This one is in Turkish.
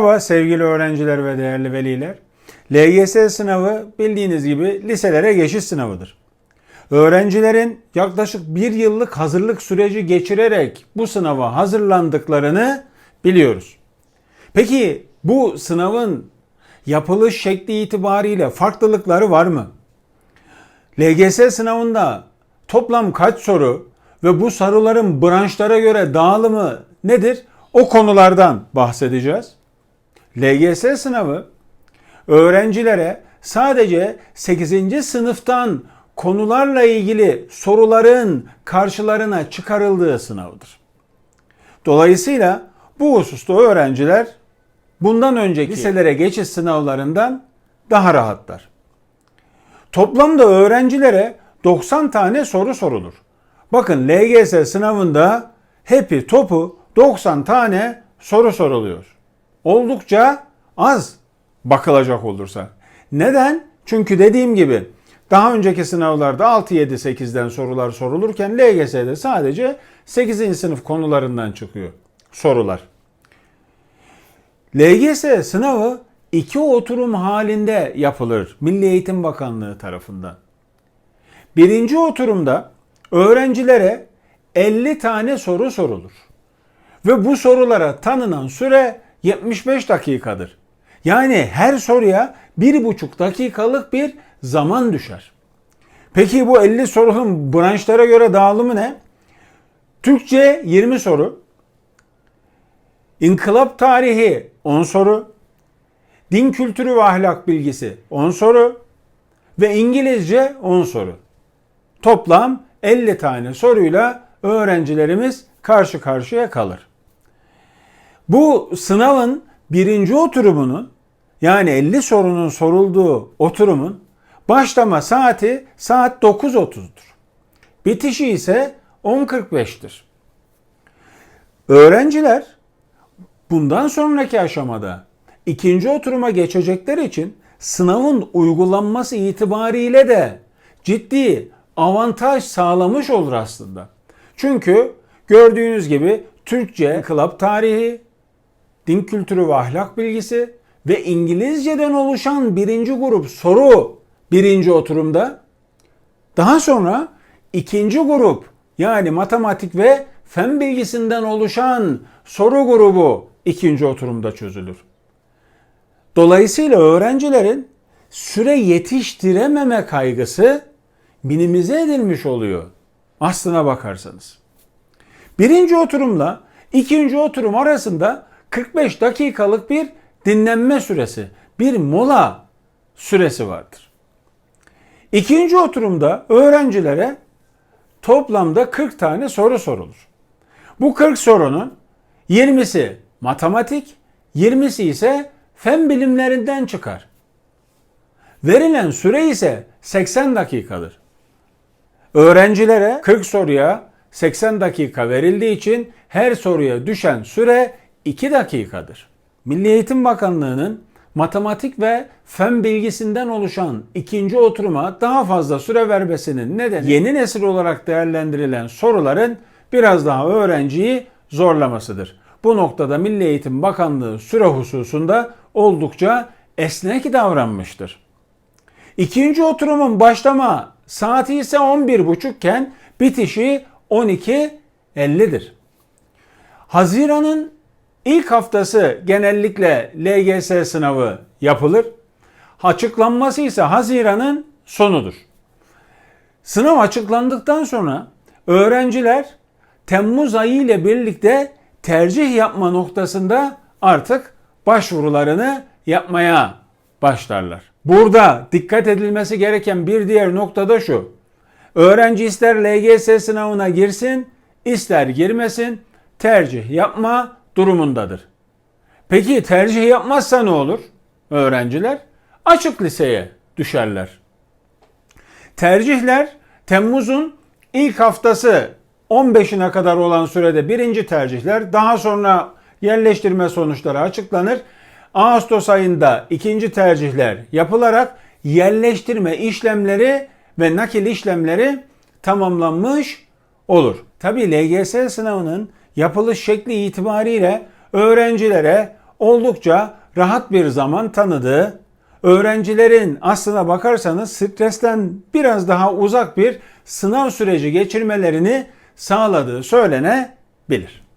Merhaba sevgili öğrenciler ve değerli veliler. LGS sınavı bildiğiniz gibi liselere geçiş sınavıdır. Öğrencilerin yaklaşık bir yıllık hazırlık süreci geçirerek bu sınava hazırlandıklarını biliyoruz. Peki bu sınavın yapılış şekli itibariyle farklılıkları var mı? LGS sınavında toplam kaç soru ve bu soruların branşlara göre dağılımı nedir? O konulardan bahsedeceğiz. LGS sınavı öğrencilere sadece 8. sınıftan konularla ilgili soruların karşılarına çıkarıldığı sınavdır. Dolayısıyla bu hususta öğrenciler bundan önceki liselere geçiş sınavlarından daha rahatlar. Toplamda öğrencilere 90 tane soru sorulur. Bakın LGS sınavında hepi topu 90 tane soru soruluyor. Oldukça az bakılacak olursa. Neden? Çünkü dediğim gibi daha önceki sınavlarda 6, 7, 8'den sorular sorulurken LGS'de sadece 8. sınıf konularından çıkıyor sorular. LGS sınavı iki oturum halinde yapılır Milli Eğitim Bakanlığı tarafından. Birinci oturumda öğrencilere 50 tane soru sorulur. Ve bu sorulara tanınan süre 75 dakikadır. Yani her soruya 1,5 dakikalık bir zaman düşer. Peki bu 50 sorunun branşlara göre dağılımı ne? Türkçe 20 soru, İnkılap tarihi 10 soru, din kültürü ve ahlak bilgisi 10 soru ve İngilizce 10 soru. Toplam 50 tane soruyla öğrencilerimiz karşı karşıya kalır. Bu sınavın birinci oturumunun yani 50 sorunun sorulduğu oturumun başlama saati saat 9.30'dur. Bitişi ise 10.45'tir. Öğrenciler bundan sonraki aşamada ikinci oturuma geçecekler için sınavın uygulanması itibariyle de ciddi avantaj sağlamış olur aslında. Çünkü gördüğünüz gibi Türkçe, inkılap tarihi, din kültürü ve ahlak bilgisi ve İngilizceden oluşan birinci grup soru birinci oturumda. Daha sonra ikinci grup yani matematik ve fen bilgisinden oluşan soru grubu ikinci oturumda çözülür. Dolayısıyla öğrencilerin süre yetiştirememe kaygısı minimize edilmiş oluyor. Aslına bakarsanız. Birinci oturumla ikinci oturum arasında 45 dakikalık bir dinlenme süresi, bir mola süresi vardır. İkinci oturumda öğrencilere toplamda 40 tane soru sorulur. Bu 40 sorunun 20'si matematik, 20'si ise fen bilimlerinden çıkar. Verilen süre ise 80 dakikadır. Öğrencilere 40 soruya 80 dakika verildiği için her soruya düşen süre 2 dakikadır. Milli Eğitim Bakanlığı'nın matematik ve fen bilgisinden oluşan ikinci oturuma daha fazla süre vermesinin nedeni yeni nesil olarak değerlendirilen soruların biraz daha öğrenciyi zorlamasıdır. Bu noktada Milli Eğitim Bakanlığı süre hususunda oldukça esnek davranmıştır. İkinci oturumun başlama saati ise 11.30 iken bitişi 12.50'dir. Haziran'ın ilk haftası genellikle LGS sınavı yapılır. Açıklanması ise Haziran'ın sonudur. Sınav açıklandıktan sonra öğrenciler Temmuz ayı ile birlikte tercih yapma noktasında artık başvurularını yapmaya başlarlar. Burada dikkat edilmesi gereken bir diğer nokta da şu. Öğrenci ister LGS sınavına girsin, ister girmesin, tercih yapma durumundadır. Peki tercih yapmazsa ne olur? Öğrenciler açık liseye düşerler. Tercihler Temmuz'un ilk haftası 15'ine kadar olan sürede birinci tercihler daha sonra yerleştirme sonuçları açıklanır. Ağustos ayında ikinci tercihler yapılarak yerleştirme işlemleri ve nakil işlemleri tamamlanmış olur. Tabi LGS sınavının yapılış şekli itibariyle öğrencilere oldukça rahat bir zaman tanıdığı, öğrencilerin aslına bakarsanız stresten biraz daha uzak bir sınav süreci geçirmelerini sağladığı söylenebilir.